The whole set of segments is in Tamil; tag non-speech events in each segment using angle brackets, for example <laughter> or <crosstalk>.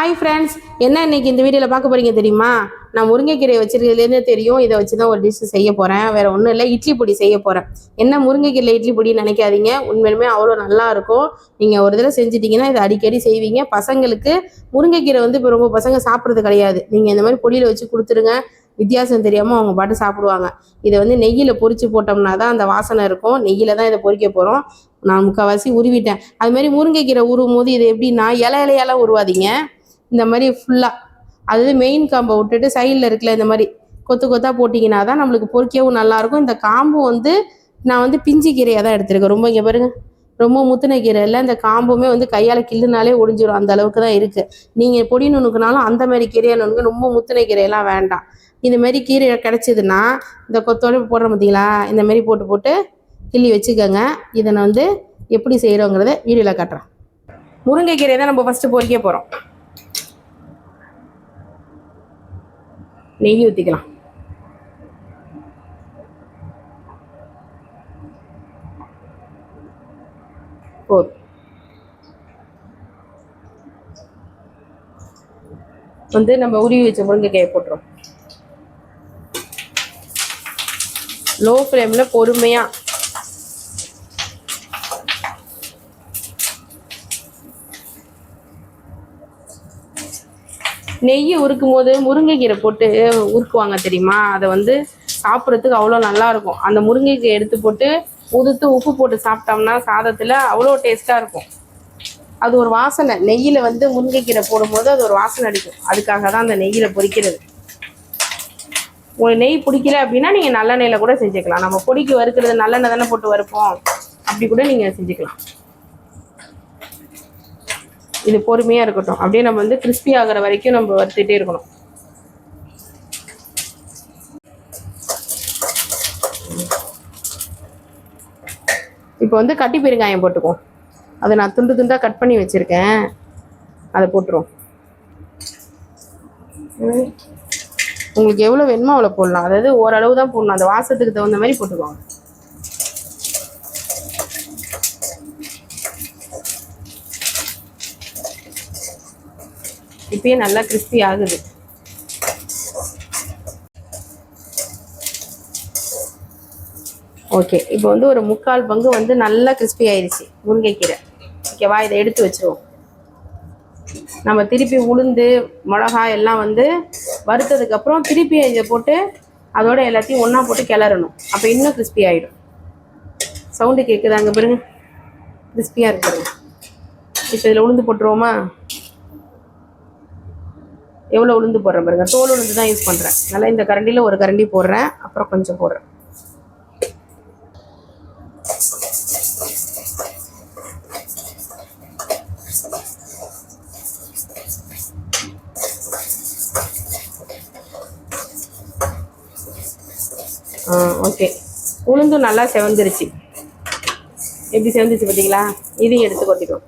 ஹாய் ஃப்ரெண்ட்ஸ் என்ன இன்னைக்கு இந்த வீடியோவில் பார்க்க போறீங்க தெரியுமா? நான் முருங்கைக்கீரை வச்சிருக்கிறதுலேருந்து தெரியும். இதை வச்சு தான் ஒரு டிஷ் செய்ய போகிறேன் வேற ஒன்றும் இல்லை இட்லி பொடி செய்ய போகிறேன் என்ன முருங்கைக்கீரை இட்லி பொடின்னு நினைக்காதீங்க. உண்மையுமே அவ்வளோ நல்லா இருக்கும். நீங்கள் ஒரு தடவை செஞ்சிட்டிங்கன்னா இதை அடிக்கடி செய்வீங்க. பசங்களுக்கு முருங்கைக்கீரை வந்து இப்போ ரொம்ப பசங்க சாப்பிட்றது கிடையாது. நீங்கள் இந்த மாதிரி பொடியில் வச்சு கொடுத்துருங்க. வித்தியாசம் தெரியாமல் அவங்க பாட்டு சாப்பிடுவாங்க. இதை வந்து நெய்யில் பொறிச்சு போட்டோம்னா தான் அந்த வாசனை இருக்கும். நெய்யில் தான் இதை பொறிக்க போகிறோம் நான் முக்கால்வாசி உருவிட்டேன். அதுமாதிரி முருங்கைக்கீரை உருவும் போது இது எப்படின்னா இலை இலையெல்லாம் உருவாதீங்க? இந்த மாதிரி ஃபுல்லாக அதாவது மெயின் காம்பை விட்டுட்டு சைடில் இருக்கல இந்த மாதிரி கொத்து கொத்தாக போட்டிங்கன்னா தான் நம்மளுக்கு பொரிக்கவும் நல்லாயிருக்கும். இந்த காம்பு வந்து நான் வந்து பிஞ்சு கீரையாக தான் எடுத்திருக்கேன். ரொம்ப இங்கே பாருங்க ரொம்ப முத்தின கீரை இல்லை இந்த காம்புமே வந்து கையால் கிள்ளுனாலே ஒடிஞ்சிடும் அந்த அளவுக்கு தான் இருக்குது நீங்கள் பொடி நுணுக்குனாலும் அந்த மாதிரி கீரையை நுணுக்கு ரொம்ப முத்தின கீரையெல்லாம் வேண்டாம். இந்த மாதிரி கீரை கிடச்சிதுன்னா இந்த கொத்தோடு போடுறோம் பார்த்தீங்களா இந்த மாதிரி போட்டு போட்டு கிள்ளி வச்சுக்கோங்க. இதை நான் வந்து எப்படி செய்கிறோங்கிறத வீடியோவில் காட்டுறேன். முருங்கைக்கீரையை தான் நம்ம ஃபஸ்ட்டு பொறிக்க போகிறோம் நெய் ஊற்றிக்கலாம் போதும். வந்து நம்ம உருவி வச்ச முருங்கைக்காயை போட்டுரும் லோ ஃப்ளேமில் பொறுமையாக நெய் உருக்கும் போது முருங்கைக்கீரை போட்டு உருக்குவாங்க தெரியுமா? அதை வந்து சாப்பிட்றதுக்கு அவ்வளோ நல்லா இருக்கும். அந்த முருங்கைக்கீரை எடுத்து போட்டு உதுத்து உப்பு போட்டு சாப்பிட்டோம்னா சாதத்தில் அவ்வளோ டேஸ்ட்டாக இருக்கும். அது ஒரு வாசனை. நெய்யில் வந்து முருங்கைக்கீரை போடும்போது அது ஒரு வாசனை அடிக்கும். அதுக்காக தான் அந்த நெய்யில் பொரிக்கிறது உங்களுக்கு நெய் பிடிக்கல அப்படின்னா நீங்கள் நல்லெண்ணெயில் கூட செஞ்சுக்கலாம். நம்ம பொடிக்கு வறுக்கிறது நல்லெண்ணெய் தானே போட்டு வறுப்போம். அப்படி கூட நீங்கள் செஞ்சுக்கலாம். இது பொறுமையாக இருக்கட்டும். அப்படியே நம்ம வந்து கிறிஸ்பி ஆகிற வரைக்கும் நம்ம வறுத்துட்டே இருக்கணும். இப்போ வந்து கட்டி பெருங்காயம் போட்டுக்குவோம். அதை நான் துண்டு துண்டாக கட் பண்ணி வச்சுருக்கேன். அதை போட்டுருவோம். உங்களுக்கு எவ்வளோ வேணுமோ அவ்வளோ போடலாம். அதாவது ஓரளவு தான் போடணும். அந்த வாசத்துக்கு தகுந்த மாதிரி போட்டுக்குவாங்க இப்பயே நல்லா கிறிஸ்பி ஆகுது. ஓகே இப்போ வந்து ஒரு முக்கால் பங்கு வந்து நல்லா கிறிஸ்பி ஆயிடுச்சு முருங்கைக்கீரை. ஓகேவா இதை எடுத்து வச்சிருவோம். நம்ம திருப்பி உளுந்து மிளகா எல்லாம் வந்து வறுத்ததுக்கு அப்புறம் திருப்பி இதை போட்டு அதோட எல்லாத்தையும் ஒன்றா போட்டு கிளறணும். அப்போ இன்னும் கிறிஸ்பி ஆகிடும் சவுண்டு கேட்குது அங்கே பாருங்க கிறிஸ்பியாக இருக்குது இப்போ இதில் உளுந்து போட்டுருவோமா? எவ்வளோ உளுந்து போடுறேன் பாருங்க. தோல் உளுந்து தான் யூஸ் பண்ணுறேன் நல்லா இந்த கரண்டியில் ஒரு கரண்டி போடுறேன். அப்புறம் கொஞ்சம் போடுறேன். ஓகே உளுந்தும் நல்லா செவந்துருச்சு. எப்படி செவந்துச்சு பார்த்தீங்களா இதையும் எடுத்து கொட்டிடுவோம்.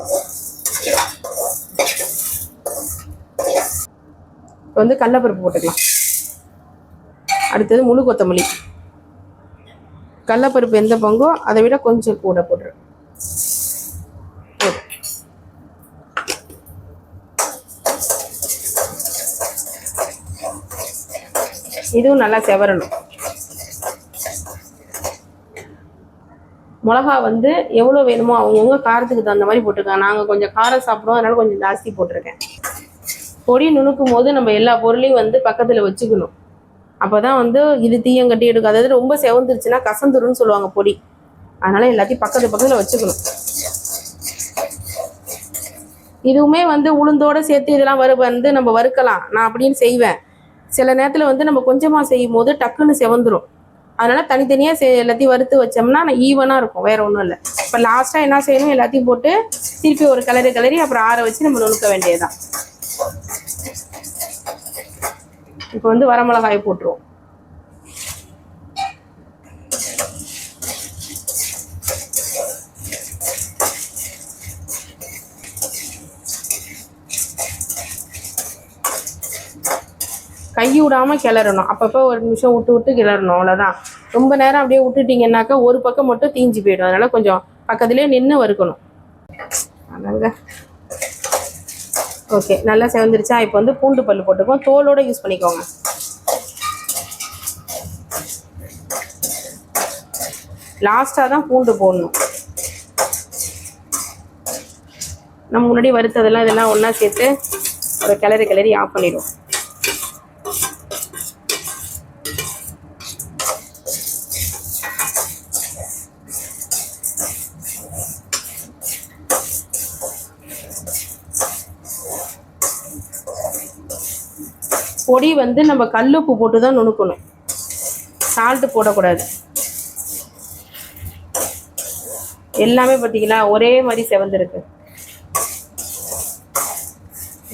இப்போ வந்து கடலப்பருப்பு போட்டுக்கலாம். அடுத்தது முழு கொத்தமல்லி. கடலப்பருப்பு எந்த பங்கோ அதை விட கொஞ்சம் கூட போட்டுரு. இதுவும் நல்லா செவரணும். மிளகா வந்து எவ்வளோ வேணுமோ அவங்கவுங்க காரத்துக்கு தகுந்த மாதிரி போட்டிருக்காங்க நாங்கள் கொஞ்சம் காரம் சாப்பிடுவோம் அதனால கொஞ்சம் ஜாஸ்தி போட்டிருக்கேன். பொடி நுணுக்கும் போது நம்ம எல்லா பொருளையும் வந்து பக்கத்தில் வச்சுக்கணும். அப்போ தான் வந்து இது தீயம் கட்டி எடுக்கும். அதாவது ரொம்ப செவந்துருச்சுன்னா கசந்துருன்னு சொல்லுவாங்க பொடி. அதனால எல்லாத்தையும் பக்கத்து பக்கத்தில் வச்சுக்கணும். இதுவுமே வந்து உளுந்தோட சேர்த்து இதெல்லாம் வறு வந்து நம்ம வறுக்கலாம். நான் அப்படின்னு செய்வேன். சில நேரத்தில் வந்து நம்ம கொஞ்சமாக செய்யும் போது டக்குன்னு செவந்துடும் அதனால தனித்தனியாக செ எல்லாத்தையும் வறுத்து வச்சோம்னா ஈவனாக இருக்கும். வேற ஒன்றும் இல்லை. இப்போ லாஸ்ட்டாக என்ன செய்யணும்? எல்லாத்தையும் போட்டு திருப்பி ஒரு கலரி கலரி அப்புறம் ஆற வச்சு நம்ம நுணுக்க வேண்டியதுதான். இப்போ வந்து வரமிளகாய் போட்டுருவோம். கை விடாம கிளறணும். அப்பப்போ ஒரு நிமிஷம் விட்டு விட்டு கிளறணும் அவ்வளோதான் ரொம்ப நேரம் அப்படியே விட்டுட்டீங்கன்னாக்கா ஒரு பக்கம் மட்டும் தீஞ்சு போயிடும். அதனால கொஞ்சம் பக்கத்துலேயே நின்று வறுக்கணும். அதாங்க. ஓகே நல்லா செவந்துருச்சா? இப்போ வந்து பூண்டு பல் போட்டுக்கோம் தோலோடு யூஸ் பண்ணிக்கோங்க. லாஸ்ட்டாக தான் பூண்டு போடணும். நம்ம முன்னாடி வறுத்ததெல்லாம் இதெல்லாம் ஒன்றா சேர்த்து ஒரு கிளறி கிளறி ஆஃப் பண்ணிடுவோம். பொடி வந்து நம்ம கல்லுப்பு போட்டு தான் நுணுக்கணும். சால்ட்டு போடக்கூடாது. எல்லாமே பார்த்தீங்களா ஒரே மாதிரி செவந்திருக்கு.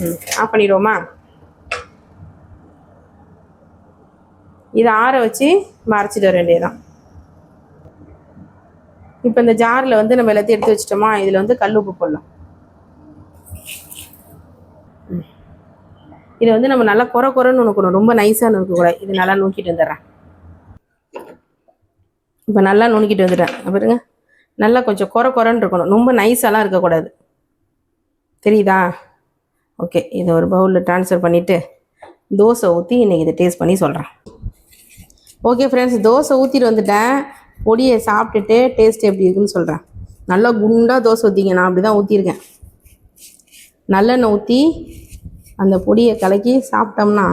ம் ஆஃப் பண்ணிடுவோமா? இதை ஆற வச்சு மறைச்சிட்டு வர வேண்டியதுதான். இப்போ இந்த ஜாரில் வந்து நம்ம எல்லாத்தையும் எடுத்து வச்சிட்டோமா? இதில் வந்து கல் உப்பு போடலாம். இதை வந்து நம்ம நல்லா குறை குறைன்னு நுணுக்கணும். ரொம்ப நைஸாக நுணுக்கக்கூடாது. இது நல்லா நுணுக்கிட்டு வந்துடுறேன். இப்போ நல்லா நுணுக்கிட்டு வந்துட்டேன். பாருங்க. நல்லா கொஞ்சம் குறை குறைன்னு இருக்கணும். ரொம்ப நைஸாலாம் இருக்கக்கூடாது. தெரியுதா? ஓகே இதை ஒரு பவுலில் ட்ரான்ஸ்ஃபர் பண்ணிவிட்டு தோசை ஊற்றி இன்றைக்கி இதை டேஸ்ட் பண்ணி சொல்கிறேன் ஓகே ஃப்ரெண்ட்ஸ் தோசை ஊற்றிட்டு வந்துட்டேன். பொடியை சாப்பிட்டுட்டு டேஸ்ட் எப்படி இருக்குன்னு சொல்கிறேன் நல்லா குண்டாக தோசை ஊற்றிங்க நான் அப்படி தான் ஊற்றிருக்கேன் நல்லெண்ணெய் ஊற்றி அந்த பொடியை கலக்கி சாப்பிட்டோம்னா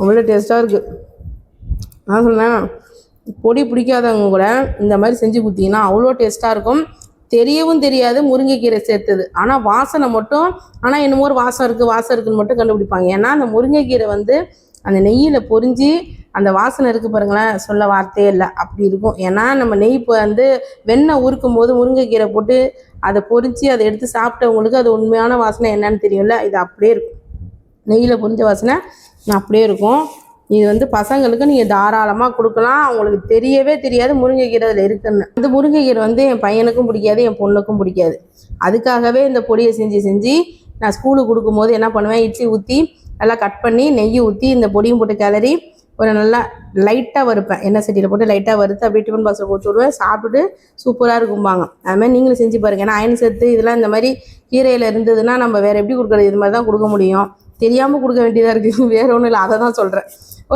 அவ்வளோ டேஸ்ட்டாக இருக்குது நான் சொன்னேன் பொடி பிடிக்காதவங்க கூட இந்த மாதிரி செஞ்சு கொடுத்தீங்கன்னா அவ்வளோ டேஸ்ட்டாக இருக்கும். தெரியவும் தெரியாது முருங்கைக்கீரை சேர்த்தது. ஆனால் வாசனை மட்டும் ஆனால் என்னமோ ஒரு வாசம் இருக்குது வாசம் இருக்குன்னு மட்டும் கண்டுபிடிப்பாங்க. ஏன்னா அந்த முருங்கைக்கீரை வந்து அந்த நெய்யில் பொரிஞ்சு அந்த வாசனை இருக்குது பாருங்களேன் சொல்ல வார்த்தையே இல்லை. அப்படி இருக்கும். ஏன்னா நம்ம நெய் இப்போ வந்து வெண்ணெய் உருக்கும் போது முருங்கைக்கீரை போட்டு அதை பொறிச்சு அதை எடுத்து சாப்பிட்டவங்களுக்கு அது உண்மையான வாசனை என்னன்னு தெரியும்ல? இது அப்படியே இருக்கும். நெய்யில் பொறிஞ்ச வாசனை அப்படியே இருக்கும். இது வந்து பசங்களுக்கு நீங்கள் தாராளமாக கொடுக்கலாம். அவங்களுக்கு தெரியவே தெரியாது முருங்கைக்கீரை அதில் இருக்குன்னு. அந்த முருங்கைக்கீரை வந்து என் பையனுக்கும் பிடிக்காது என் பொண்ணுக்கும் பிடிக்காது. அதுக்காகவே இந்த பொடியை செஞ்சு செஞ்சு நான் ஸ்கூலுக்கு கொடுக்கும்போது என்ன பண்ணுவேன்? இட்லி ஊற்றி நல்லா கட் பண்ணி நெய் ஊற்றி இந்த பொடியும் போட்டு கிளறி ஒரு நல்லா லைட்டாக வறுப்பேன். எண்ணெய் சட்டியில் போட்டு லைட்டாக வறுத்து அப்படியே டிஃபன் பாக்ஸில் கொடுத்து விடுவேன். சாப்பிட்டுட்டு சூப்பராக இருக்கும்பாங்க. அதுமாதிரி நீங்களும் செஞ்சு பாருங்கள் ஏன்னா அயன் சேர்த்து இதெல்லாம் இந்த மாதிரி கீரையில் இருந்ததுன்னா நம்ம வேறு எப்படி கொடுக்குறது? இது மாதிரி தான் கொடுக்க முடியும். தெரியாமல் கொடுக்க வேண்டியதாக இருக்குது <laughs> வேறு ஒன்றும் இல்லை. அதை தான் சொல்கிறேன்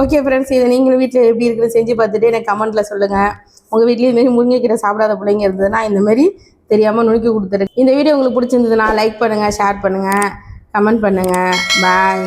ஓகே ஃப்ரெண்ட்ஸ் இதை நீங்களும் வீட்டில் எப்படி இருக்குன்னு செஞ்சு பார்த்துட்டு எனக்கு கமெண்ட்டில் சொல்லுங்கள் உங்கள் வீட்லேயும் இதுமாரி முருங்கைக்கீரை சாப்பிடாத பிள்ளைங்க இருந்ததுன்னா இந்தமாதிரி தெரியாமல் நுணுக்கி கொடுத்துருக்கு இந்த வீடியோ உங்களுக்கு பிடிச்சிருந்ததுன்னா லைக் பண்ணுங்கள் ஷேர் பண்ணுங்கள் கமெண்ட் பண்ணுங்கள் பாய்